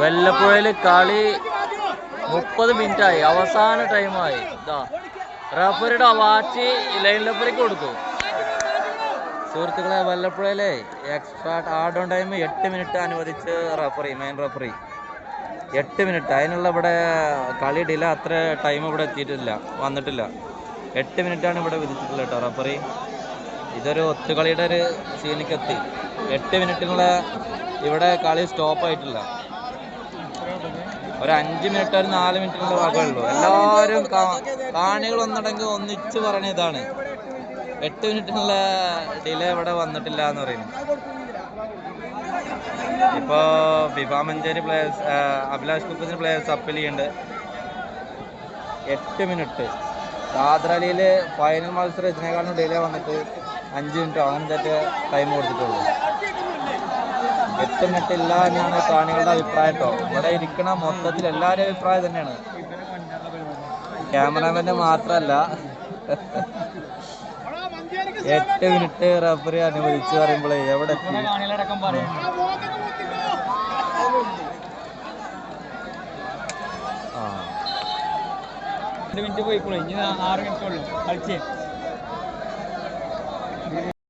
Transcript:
വല്ലപ്പുഴയിൽ കളി മുപ്പത് മിനിറ്റായി. അവസാന ടൈമായി. ഇതാ റഫറിയുടെ വാച്ച് ലൈൻ റഫറിക്ക് കൊടുത്തു. സുഹൃത്തുക്കളെ വല്ലപ്പുഴയിലെ എക്സ്ട്രാ ആഡ് ഓൺ ടൈം എട്ട് മിനിറ്റ് അനുവദിച്ച് റഫറി മെയിൻ റഫറി എട്ട് മിനിറ്റ്. അതിനുള്ള ഇവിടെ കളി ഡില അത്ര ടൈം ഇവിടെ എത്തിയിട്ടില്ല വന്നിട്ടില്ല. എട്ട് മിനിറ്റാണ് ഇവിടെ വിധിച്ചിട്ടുള്ളത് കേട്ടോ റഫറി ഇതൊരു ഒത്തുകളിയുടെ ഒരു സീനിക്കെത്തി എട്ട് മിനിറ്റിനുള്ള ഇവിടെ കളി സ്റ്റോപ്പ് ആയിട്ടില്ല. ഒരു അഞ്ച് മിനിറ്റ് ഒരു നാല് മിനിറ്റിനുള്ള ഭാഗമുള്ളൂ എല്ലാവരും കാണികൾ ഒന്നടങ്ക് ഒന്നിച്ച് പറയണ ഇതാണ്. എട്ട് മിനിറ്റിനുള്ള ഡിലേ ഇവിടെ വന്നിട്ടില്ല എന്ന് പറയുന്നു. ഇപ്പോ ബിബാ മഞ്ചേരി പ്ലേയേഴ്സ് അഭിലാഷ് കുപ്പത്തിന് പ്ലേയേഴ്സ് അപ്പീൽ ചെയ്യുന്നുണ്ട് എട്ട് മിനിറ്റ് ദാദ്രലിയിൽ ഫൈനൽ മത്സരം ഇതിനേക്കാളും ഡിലേ വന്നിട്ട് അഞ്ച് മിനിറ്റോ അങ്ങനത്തെ ടൈം കൊടുത്തിട്ടുള്ളൂ. മിനിറ്റ് എന്നാണ് കാണികളുടെ അഭിപ്രായം ഇവിടെ ഇരിക്കണ മൊത്തത്തിൽ എല്ലാവരും അഭിപ്രായം തന്നെയാണ് ക്യാമറാമാന്റെ മാത്രമല്ല എട്ട് മിനിറ്റ് റഫറി അനുവദിച്ചു പറയുമ്പോഴേ എവിടെ മിനിറ്റ് പോയിക്കോളൂ. ഇനി ആറ് മിനിറ്റ് ഉള്ളൂ. കളിച്ച്.